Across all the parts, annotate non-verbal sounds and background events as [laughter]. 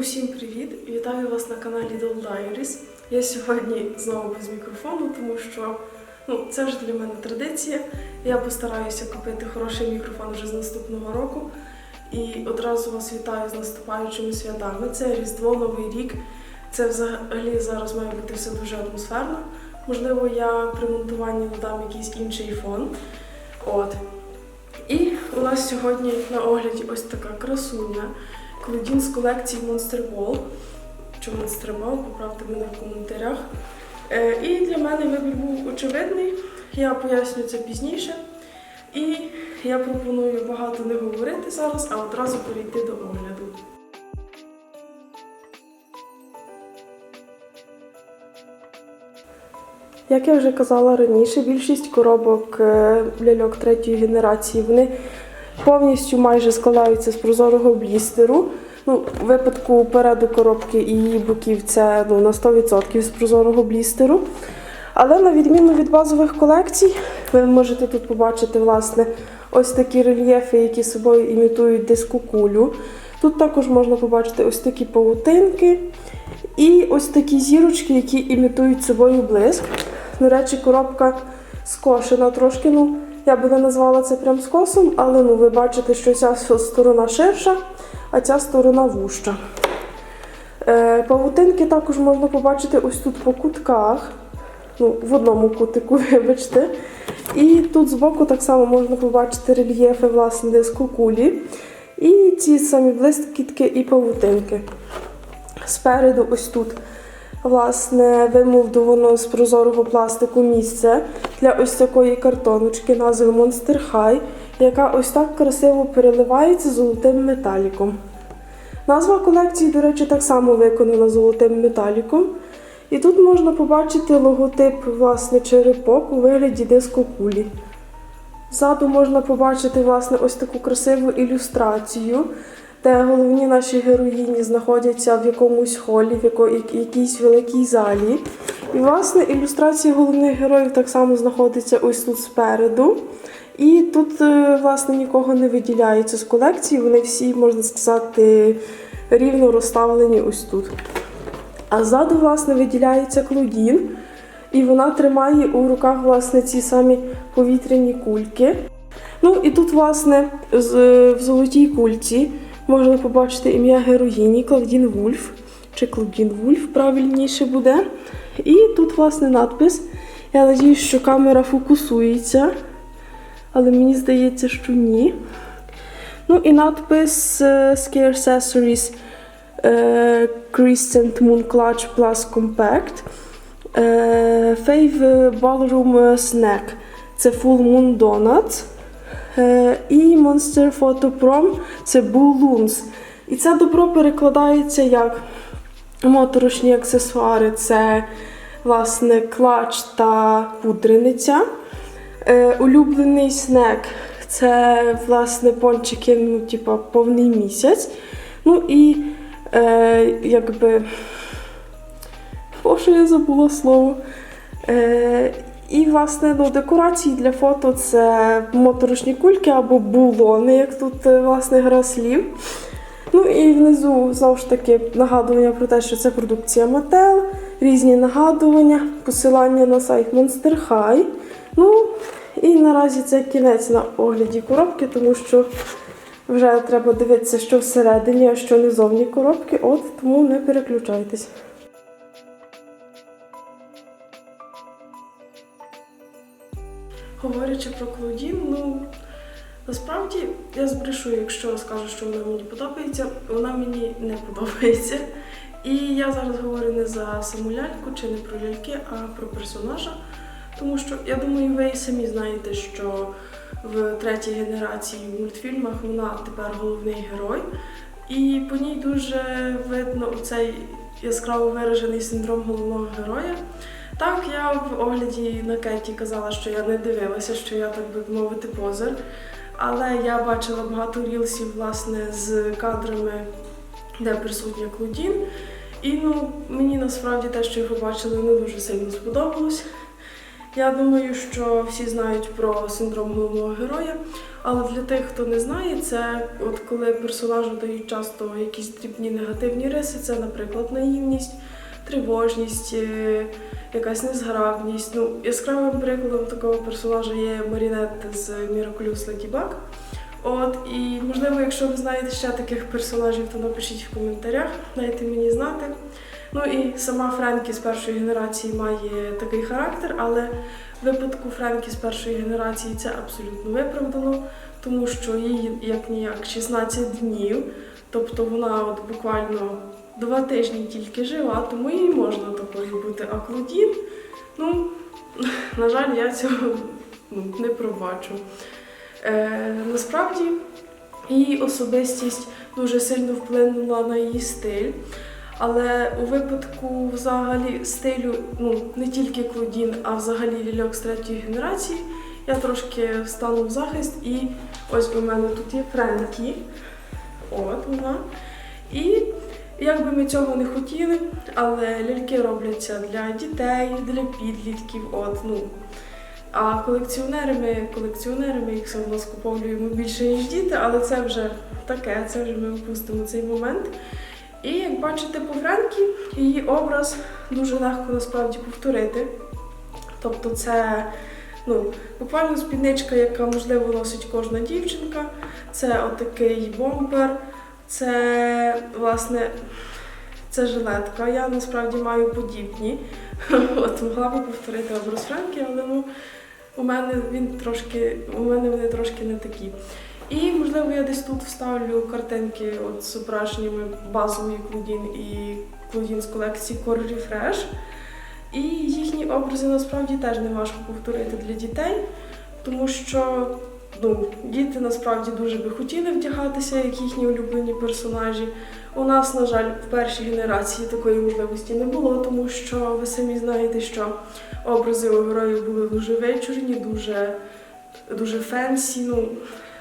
Усім привіт! Вітаю вас на каналі Doll Diaries. Я сьогодні знову без мікрофону, тому що ну, це вже для мене традиція. Я постараюся купити хороший мікрофон вже з наступного року. І одразу вас вітаю з наступаючими святами. Це Різдво, Новий рік. Це взагалі зараз має бути все дуже атмосферно. Можливо, я при монтуванні додам якийсь інший фон. От. І у нас сьогодні на огляді ось така красуня. Клодін з колекції Monster Ball. Чи Monster Ball, поправте мене в коментарях. Е, і для мене вибір був очевидний. Я поясню це пізніше. І я пропоную багато не говорити зараз, а одразу перейти до огляду. Як я вже казала раніше, більшість коробок е, ляльок третьої генерації вони повністю майже складаються з прозорого блістеру. Ну, в випадку переду коробки і її боків це ну, на 100% з прозорого блістеру. Але на відміну від базових колекцій, ви можете тут побачити власне ось такі рельєфи, які собою імітують диску кулю. Тут також можна побачити ось такі павутинки і ось такі зірочки, які імітують собою блиск. До речі, коробка скошена трошки. Ну, я би не назвала це прям скосом, але ну, ви бачите, що ця сторона ширша, а ця сторона вужча. Е, павутинки також можна побачити ось тут по кутках. Ну, в одному кутику, [laughs] вибачте. І тут збоку так само можна побачити рельєфи власне диску кулі. І ці самі блискітки і павутинки. Спереду, ось тут, власне, вимовдовано з прозорого пластику місце для ось такої картоночки назви Monster High, яка ось так красиво переливається золотим металіком. Назва колекції, до речі, так само виконана золотим металіком. І тут можна побачити логотип власне, черепок у вигляді дискокулі. Ззаду можна побачити власне, ось таку красиву ілюстрацію, де головні наші героїні знаходяться в якомусь холі, в якійсь великій залі. І, власне, ілюстрація головних героїв так само знаходиться ось тут спереду. І тут, е, власне, нікого не виділяється з колекції. Вони всі, можна сказати, рівно розставлені ось тут. А ззаду, власне, виділяється Клодін, і вона тримає у руках власне ці самі повітряні кульки. Ну і тут, власне, в золотій кульці можна побачити ім'я героїні Клавдін Вульф, чи Клавдін Вульф правильніше буде. І тут, власне, надпис. Я надіюсь, що камера фокусується, але мені здається, що ні. Ну і надпис е, Scare Accessories е, Crescent Moon Clutch Plus Compact. Е, Fave Ballroom Snack. Це Full Moon Donuts. Е, І Monster Photo Prom це Balloons. І це добро перекладається як моторошні аксесуари. Це власне клач та пудрениця. Е, улюблений снек це власне пончики, ну, типа повний місяць. Ну і е, якби. Боже, я забула слово. Е, і, власне, ну, декорації для фото це моторошні кульки або булони, як тут е, власне гра слів. Ну і внизу знову ж таки нагадування про те, що це продукція Mattel, різні нагадування, посилання на сайт Monster High. Ну і наразі це кінець на огляді коробки, тому що вже треба дивитися, що всередині, а що не зовні коробки. От тому не переключайтесь. Говорячи про Клодін, ну насправді я збрешу, якщо скажу, що вона мені подобається, вона мені не подобається. І я зараз говорю не за саму ляльку чи не про ляльки, а про персонажа. Тому що я думаю, ви самі знаєте, що в третій генерації в мультфільмах вона тепер головний герой. І по ній дуже видно цей яскраво виражений синдром головного героя. Так, я в огляді на Кеті казала, що я не дивилася, що я, так би мовити, позер. Але я бачила багато рілсів, власне, з кадрами, де присутня Клодін. І ну, мені насправді те, що я побачила, не дуже сильно сподобалось. Я думаю, що всі знають про синдром головного героя, Але для тих, хто не знає, це от коли персонажу дають часто якісь дрібні негативні риси, це, наприклад, наївність, тривожність, е, якась незграбність. Ну, яскравим прикладом такого персонажа є Марінет з Miraculous Ladybug. От, і можливо, якщо ви знаєте ще таких персонажів, то напишіть в коментарях, дайте мені знати. Ну і сама Френкі з першої генерації має такий характер, але в випадку Френкі з першої генерації це абсолютно виправдано, тому що їй як ніяк 16 днів, тобто вона от буквально два тижні тільки жила, тому їй можна такою бути. А Клодін, ну, [laughs] на жаль, я цього ну, не пробачу. Е, насправді її особистість дуже сильно вплинула на її стиль. Але у випадку взагалі стилю, ну не тільки Клодін, а взагалі лільок з третьої генерації, я трошки встану в захист, і ось у мене тут є Френкі. От вона. І як би ми цього не хотіли, але ляльки робляться для дітей, для підлітків. От, ну. А колекціонери ми, їх все одно скуповуємо більше, ніж діти, але це вже таке, це вже ми опустимо цей момент. І як бачите по Френкі, її образ дуже легко насправді повторити. Тобто це ну, буквально спідничка, яка можливо носить кожна дівчинка. Це отакий бомбер, це власне це жилетка. Я насправді маю подібні. [laughs] От могла би повторити образ Френкі, але ну, у мене він трошки, у мене вони трошки не такі. І, можливо, я десь тут вставлю картинки от з зображеннями базової Клодін і Клодін з колекції Core Refresh. І їхні образи насправді теж не важко повторити для дітей, тому що ну, діти насправді дуже би хотіли вдягатися, як їхні улюблені персонажі. У нас, на жаль, в першій генерації такої можливості не було, тому що ви самі знаєте, що образи у героїв були дуже вичурні, дуже, дуже фенсі. Ну,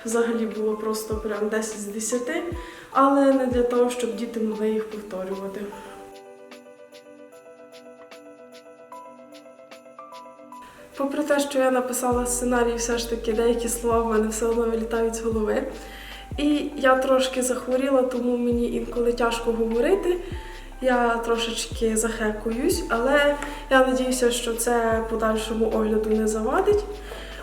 взагалі було просто прям 10 з 10, але не для того, щоб діти могли їх повторювати. Попри те, що я написала сценарій, все ж таки деякі слова в мене все одно вилітають з голови. І я трошки захворіла, тому мені інколи тяжко говорити. Я трошечки захекуюсь, але я надіюся, що це подальшому огляду не завадить.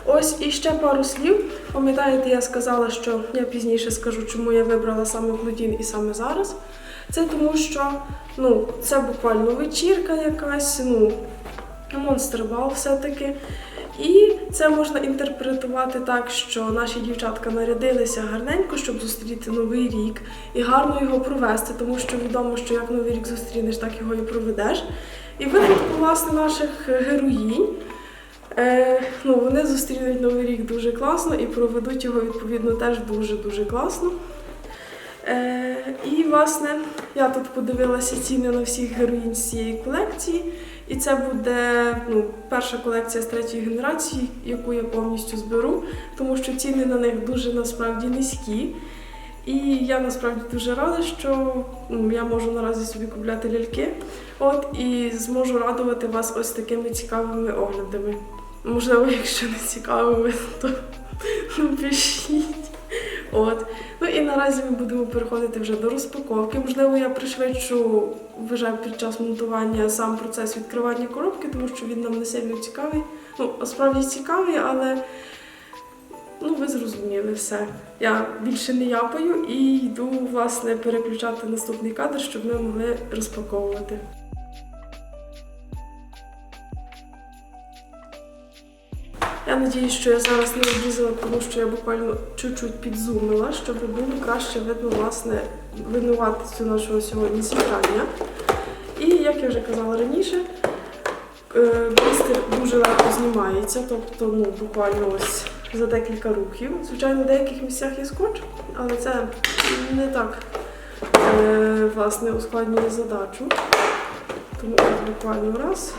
Ось і ще пару слів. Пам'ятаєте, я сказала, що я пізніше скажу, чому я вибрала саме Клодін і саме зараз. Це тому, що ну, це буквально вечірка якась, ну, монстр-бал все-таки. І це можна інтерпретувати так, що наші дівчатка нарядилися гарненько, щоб зустріти новий рік і гарно його провести, тому що відомо, що як новий рік зустрінеш, так його і проведеш. І в випадку власне наших героїнь. Е, ну, вони зустрінуть новий рік дуже класно і проведуть його відповідно теж дуже-дуже класно. Е, і, власне, я тут подивилася ціни на всіх героїнь з цієї колекції. І це буде ну, перша колекція з третьої генерації, яку я повністю зберу, тому що ціни на них дуже насправді низькі. І я насправді дуже рада, що ну, я можу наразі собі купляти ляльки. От і зможу радувати вас ось такими цікавими оглядами. Можливо, якщо не цікавими, то [laughs] ну, пишіть. От. Наразі ми будемо переходити вже до розпаковки. Можливо, я пришвидшу вже під час монтування сам процес відкривання коробки, тому що він нам не сильно цікавий. Ну, справді цікавий, але ну, ви зрозуміли все. Я більше не япаю і йду власне переключати наступний кадр, щоб ми могли розпаковувати. Я надіюсь, що я зараз не обрізала, тому що я буквально чуть-чуть підзумила, щоб було краще видно власне винуватицю нашого сьогодні зібрання. І як я вже казала раніше, е, блістер дуже легко знімається, тобто ну, буквально ось за декілька рухів. Звичайно, в деяких місцях є скотч, але це не так е, власне ускладнює задачу. Тому буквально раз.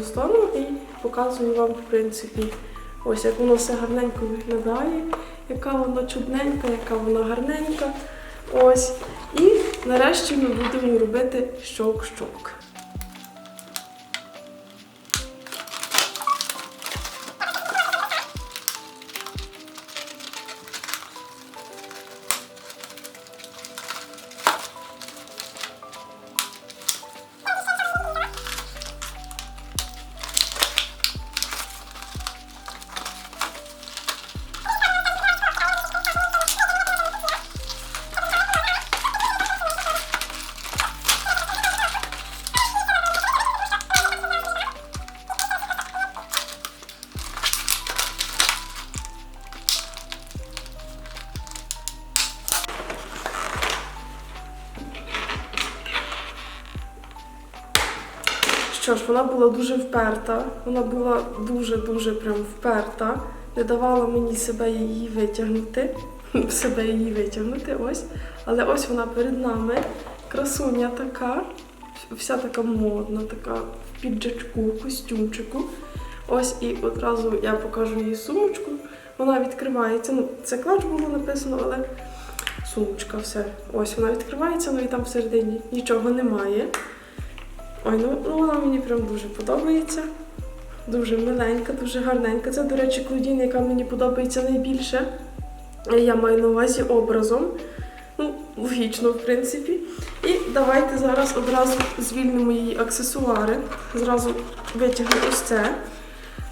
В сторону і показую вам, в принципі, ось як воно все гарненько виглядає, яка вона чудненька, яка вона гарненька. Ось. І нарешті ми будемо робити щок-щок. Що ж, вона була дуже вперта, вона була дуже-дуже прям вперта, не давала мені себе її витягнути, [laughs] себе її витягнути, ось. Але ось вона перед нами, красуня така, вся така модна, така в піджачку, в костюмчику. Ось і одразу я покажу їй сумочку. Вона відкривається. Ну, це клач було написано, але сумочка все. Ось вона відкривається, ну і там всередині нічого немає. Ой, ну, ну вона мені прям дуже подобається. Дуже миленька, дуже гарненька. Це, до речі, Клодін, яка мені подобається найбільше. Я маю на увазі образом. Ну, логічно, в принципі. І давайте зараз одразу звільнимо її аксесуари. Зразу витягну ось це.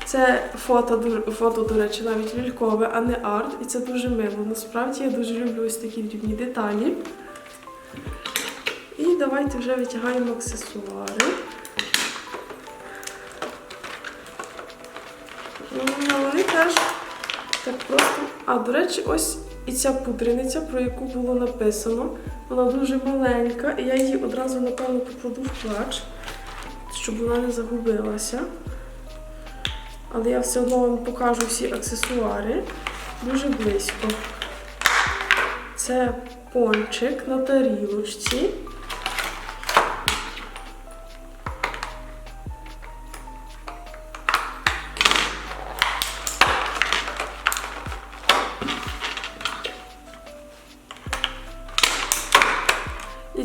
Це фото, фото, до речі, навіть лялькове, а не арт. І це дуже мило. Насправді я дуже люблю ось такі дрібні деталі. Давайте вже витягаємо аксесуари. Ну, Вони теж так просто. А, до речі, ось і ця пудрениця, про яку було написано. Вона дуже маленька, і я її одразу, напевно, покладу в плач, щоб вона не загубилася. Але я все одно вам покажу всі аксесуари дуже близько. Це пончик на тарілочці.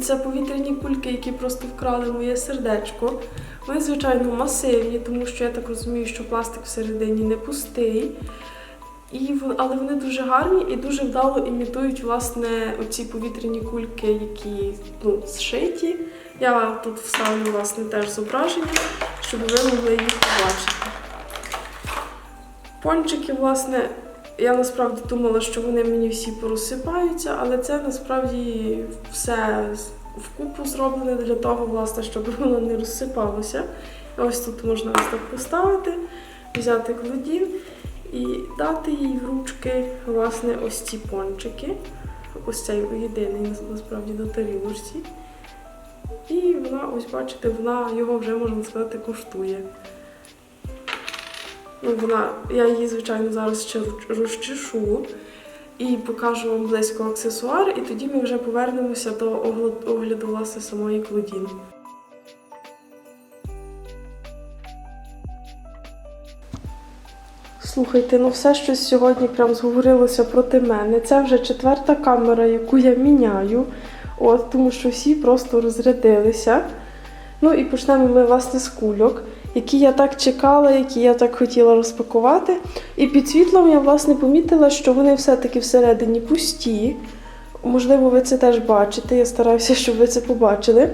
Це повітряні кульки, які просто вкрали моє сердечко. Вони, звичайно, масивні, тому що я так розумію, що пластик всередині не пустий. І, але вони дуже гарні і дуже вдало імітують власне оці повітряні кульки, які ну, зшиті. Я тут вставлю власне теж зображення, щоб ви могли їх побачити. Пончики, власне, я насправді думала, що вони мені всі порозсипаються, але це насправді все вкупу зроблене для того, власне, щоб воно не розсипалося. Ось тут можна ось так поставити, взяти кладін і дати їй в ручки власне ось ці пончики. Ось цей єдиний насправді на тарілочці. І вона, ось бачите, вона його вже можна сказати коштує. Ну, вона, я її, звичайно, зараз ще розчешу і покажу вам близько аксесуар, і тоді ми вже повернемося до огляду, власне самої Клодін. Слухайте, ну все щось сьогодні прям зговорилося проти мене. Це вже четверта камера, яку я міняю. От, тому що всі просто розрядилися. Ну і почнемо ми, власне, з кульок, які я так чекала, які я так хотіла розпакувати. І під світлом я, власне, помітила, що вони все-таки всередині пусті. Можливо, ви це теж бачите. Я стараюся, щоб ви це побачили.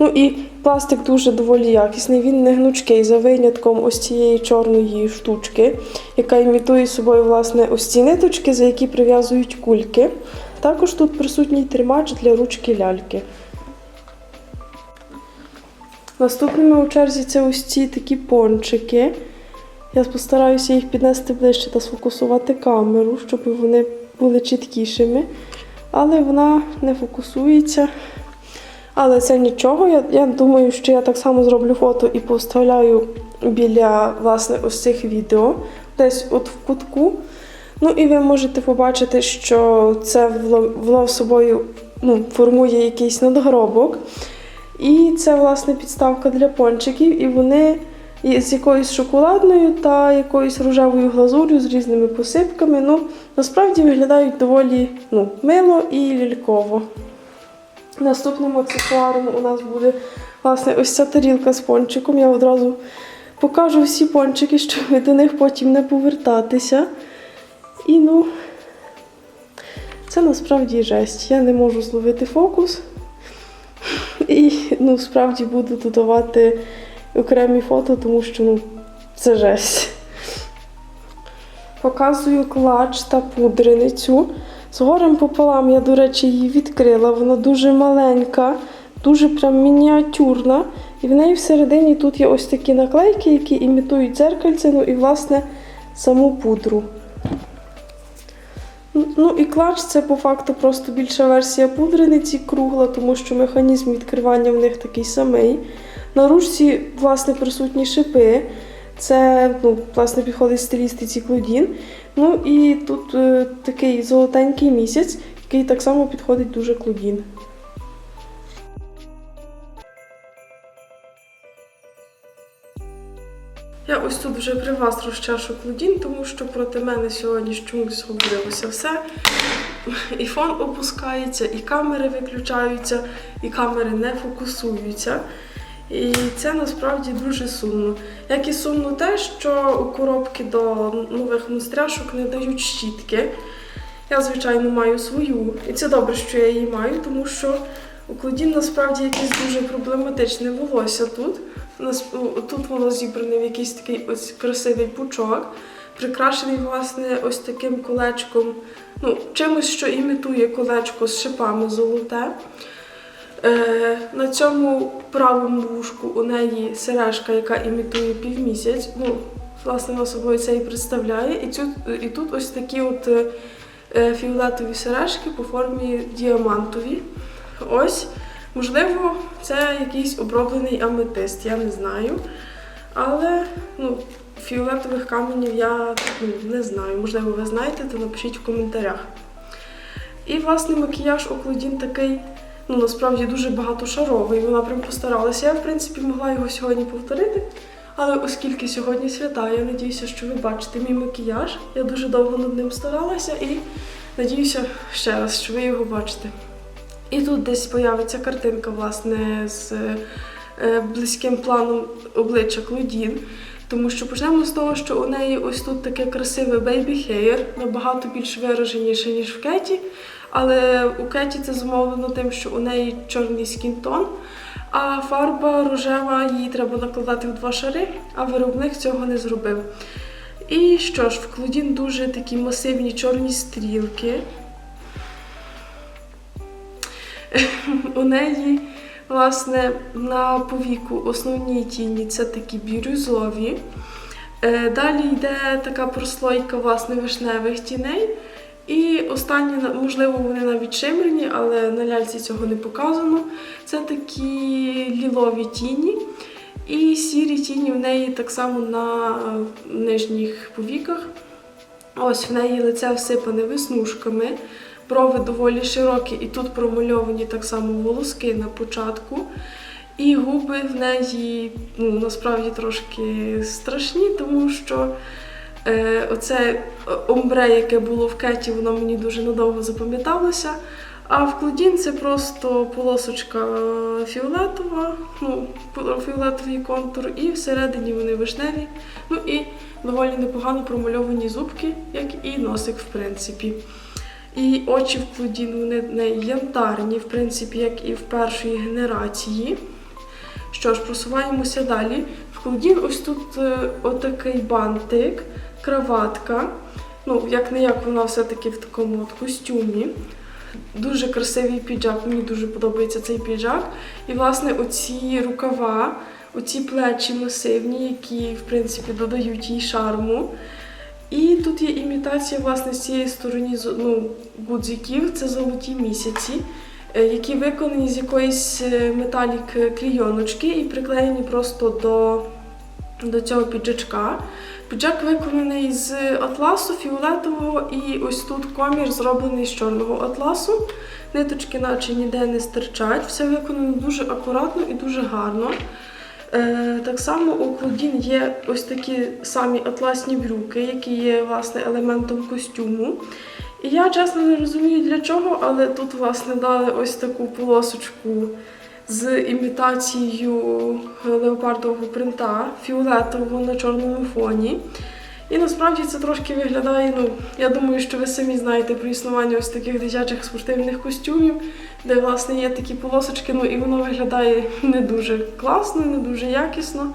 Ну і пластик дуже доволі якісний, він не гнучкий за винятком ось цієї чорної штучки, яка імітує собою власне ось ці ниточки, за які прив'язують кульки. Також тут присутній тримач для ручки ляльки. Наступними у черзі це ось ці такі пончики. Я постараюся їх піднести ближче та сфокусувати камеру, щоб вони були чіткішими. Але вона не фокусується. Але це нічого. Я, я думаю, що я так само зроблю фото і поставляю біля власне ось цих відео. десь от в кутку. Ну і ви можете побачити, що це вло- воно в собою ну, формує якийсь надгробок. І це, власне, підставка для пончиків, і вони з якоюсь шоколадною та якоюсь рожевою глазур'ю з різними посипками. Ну, насправді виглядають доволі ну, мило і ляльково. Наступним аксесуаром у нас буде власне ось ця тарілка з пончиком. Я одразу покажу всі пончики, щоб до них потім не повертатися. І ну, це насправді жесть. Я не можу зловити фокус. І ну, справді буду додавати окремі фото, тому що ну, це жесть. Показую клач та пудреницю. З горем пополам я, до речі, її відкрила. Вона дуже маленька, дуже прям мініатюрна. І в неї всередині тут є ось такі наклейки, які імітують дзеркальце, ну і, власне, саму пудру. Ну і клач це по факту просто більша версія пудрениці кругла, тому що механізм відкривання в них такий самий. На ручці, власне, присутні шипи. Це ну, власне підходить стилістиці Клодін. Ну і тут е, такий золотенький місяць, який так само підходить дуже Клодін. Я ось тут вже при вас розчашу Клодін, тому що проти мене сьогодні чомусь говорилося все. І фон опускається, і камери виключаються, і камери не фокусуються. І це насправді дуже сумно. Як і сумно те, що у коробки до нових монстряшок не дають щітки. Я, звичайно, маю свою. І це добре, що я її маю, тому що у Клодін насправді якесь дуже проблематичне волосся тут. Нас тут воно зібране в якийсь такий ось красивий пучок, прикрашений, власне, ось таким колечком, ну, чимось, що імітує колечко з шипами золоте. Е, на цьому правому вушку у неї сережка, яка імітує півмісяць. Ну, власне, вона собою це і представляє. І, цю, і тут ось такі от е, фіолетові сережки по формі діамантові. Ось. Можливо, це якийсь оброблений аметист, я не знаю. Але ну, фіолетових каменів я ну, не знаю. Можливо, ви знаєте, то напишіть в коментарях. І, власне, макіяж у Клодін такий, ну, насправді дуже багатошаровий. Вона прям постаралася. Я, в принципі, могла його сьогодні повторити. Але оскільки сьогодні свята, я надіюся, що ви бачите мій макіяж. Я дуже довго над ним старалася і надіюся ще раз, що ви його бачите. І тут десь появиться картинка, власне, з е, близьким планом обличчя Клодін. Тому що почнемо з того, що у неї ось тут таке красиве hair, набагато більш вираженіше, ніж в Кеті. Але у Кеті це зумовлено тим, що у неї чорний скінтон, а фарба рожева її треба накладати в два шари, а виробник цього не зробив. І що ж, в Клодін дуже такі масивні чорні стрілки. У неї, власне, на повіку основні тіні це такі бірюзові. Е, Далі йде така прослойка власне вишневих тіней. І останні, можливо, вони навіть шимрені, але на ляльці цього не показано. Це такі лілові тіні. І сірі тіні в неї так само на е, нижніх повіках. Ось в неї лице всипане веснушками, брови доволі широкі, і тут промальовані так само волоски на початку. І губи в неї ну, насправді трошки страшні, тому що е, оце омбре, яке було в кеті, воно мені дуже надовго запам'яталося. А в Клодін це просто полосочка фіолетова, ну, фіолетовий контур, і всередині вони вишневі. Ну і доволі непогано промальовані зубки, як і носик, в принципі. І очі в Клодін вони не янтарні, в принципі, як і в першої генерації. Що ж, просуваємося далі. В Клодін ось тут е, отакий бантик, краватка. Ну, як не як вона все-таки в такому от костюмі. Дуже красивий піджак, мені дуже подобається цей піджак. І, власне, оці рукава, оці плечі масивні, які, в принципі, додають їй шарму. І тут є імітація, власне, з цієї сторони ну, гудзиків, це золоті місяці, е, які виконані з якоїсь е, металік клійоночки і приклеєні просто до до цього піджачка. Піджак виконаний з атласу фіолетового, і ось тут комір зроблений з чорного атласу. Ниточки, наче ніде не стирчать. Все виконано дуже акуратно і дуже гарно. Е, так само у Клодін є ось такі самі атласні брюки, які є власне елементом костюму. І я чесно не розумію для чого, але тут власне дали ось таку полосочку з імітацією леопардового принта фіолетового на чорному фоні. І насправді це трошки виглядає, ну, я думаю, що ви самі знаєте про існування ось таких дитячих спортивних костюмів, де, власне, є такі полосочки, ну і воно виглядає не дуже класно, не дуже якісно.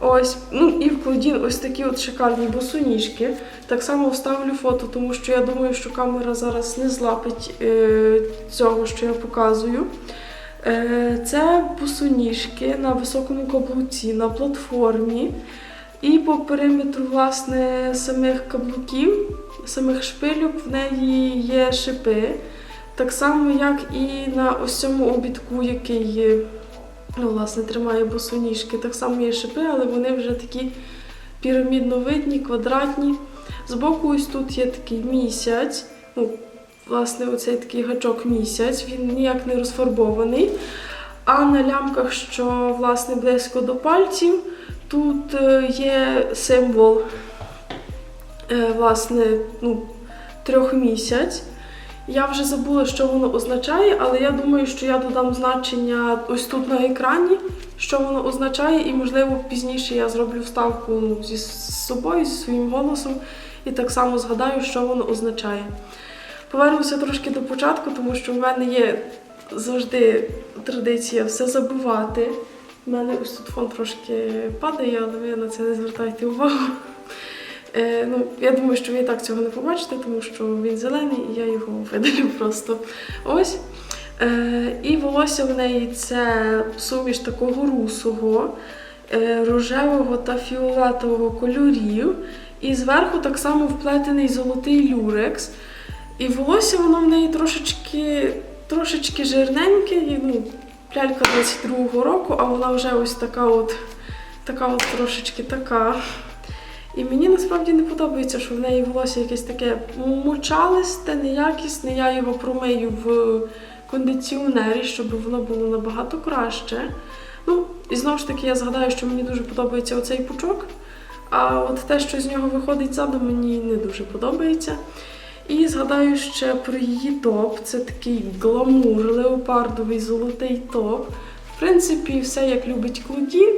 Ось, ну і в Клодін ось такі от шикарні босоніжки. Так само вставлю фото, тому що я думаю, що камера зараз не злапить е, цього, що я показую. Е, це босоніжки на високому каблуці, на платформі. І по периметру власне самих каблуків, самих шпильок, в неї є шипи. Так само, як і на ось цьому обідку, який ну, власне, тримає босоніжки. Так само є шипи, але вони вже такі пірамідновидні, квадратні. Збоку ось тут є такий місяць. Ну, власне, оцей такий гачок місяць, він ніяк не розфарбований. А на лямках, що власне близько до пальців, тут е, є символ е, власне, ну, трьохмісяць. Я вже забула, що воно означає, але я думаю, що я додам значення ось тут на екрані, що воно означає, і, можливо, пізніше я зроблю вставку ну, зі собою, зі своїм голосом, і так само згадаю, що воно означає. Повернуся трошки до початку, тому що в мене є завжди традиція все забувати. У мене ось тут фон трошки падає, але ви на це не звертайте увагу. Е, ну, я думаю, що ви і так цього не побачите, тому що він зелений і я його видалю просто. Ось. Е, і волосся в неї це суміш такого русого, е, рожевого та фіолетового кольорів. І зверху так само вплетений золотий люрекс. І волосся воно в неї трошечки, трошечки жирненьке. І, ну, лялька 22-го року, а вона вже ось така от, така от трошечки така. І мені насправді не подобається, що в неї волосся якесь таке мочалисте, неякісне. Я його промию в кондиціонері, щоб воно було набагато краще. Ну, і знову ж таки, я згадаю, що мені дуже подобається оцей пучок. А от те, що з нього виходить ззаду, мені не дуже подобається. І згадаю ще про її топ. Це такий гламур, леопардовий золотий топ. В принципі, все як любить Клодін.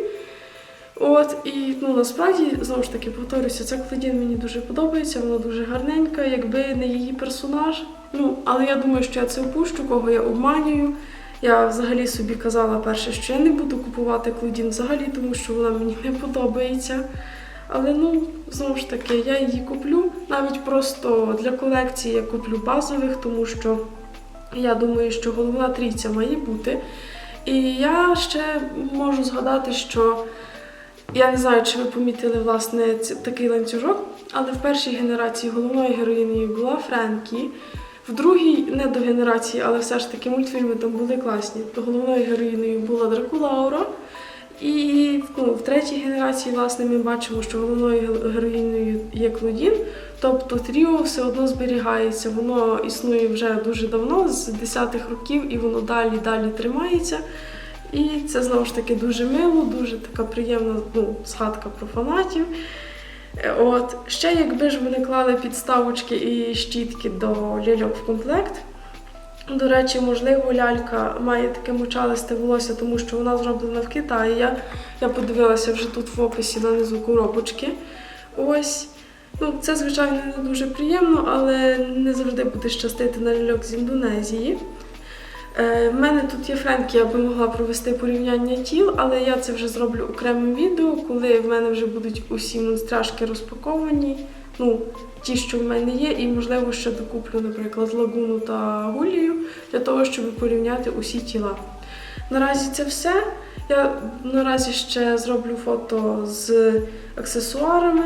От, і ну насправді, знову ж таки, повторюся, ця Клодін мені дуже подобається, вона дуже гарненька, якби не її персонаж. Ну, але я думаю, що я це опущу, кого я обманюю. Я взагалі собі казала перше, що я не буду купувати Клодін взагалі, тому що вона мені не подобається. Але ну, знову ж таки, я її куплю. Навіть просто для колекції я куплю базових, тому що я думаю, що головна трійця має бути. І я ще можу згадати, що я не знаю, чи ви помітили власне такий ланцюжок, але в першій генерації головною героїнею була Френкі. В другій не до генерації, але все ж таки мультфільми там були класні. То головною героїнею була Дракулаура. І ну, в третій генерації, власне, ми бачимо, що головною ге- героїнею є Клодін. Тобто тріо все одно зберігається. Воно існує вже дуже давно, з 10-х років, і воно далі далі тримається. І це знову ж таки дуже мило, дуже така приємна ну, згадка про фанатів. Е, От ще якби ж вони клали підставочки і щітки до ляльок в комплект. До речі, можливо, лялька має таке мочалисте волосся, тому що вона зроблена в Китаї. Я, я подивилася вже тут в описі на коробочки. Ось. Ну, це, звичайно, не дуже приємно, але не завжди буде щастити на ляльок з Індонезії. Е, в мене тут є Френкі, я би могла провести порівняння тіл, але я це вже зроблю окремим відео, коли в мене вже будуть усі монстряшки розпаковані. Ну, ті, що в мене є, і можливо ще докуплю, наприклад, лагуну та гулію для того, щоб порівняти усі тіла. Наразі це все. Я наразі ще зроблю фото з аксесуарами.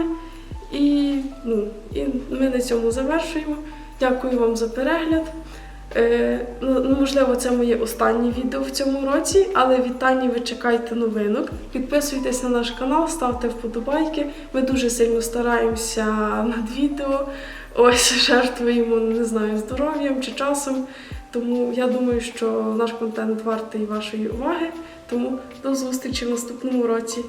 І, ну, і ми на цьому завершуємо. Дякую вам за перегляд. Е, ну, ну, можливо, це моє останнє відео в цьому році, але вітання ви чекайте новинок. Підписуйтесь на наш канал, ставте вподобайки. Ми дуже сильно стараємося над відео. Ось [laughs] жертвуємо, не знаю, здоров'ям чи часом. Тому я думаю, що наш контент вартий вашої уваги. Тому до зустрічі в наступному році.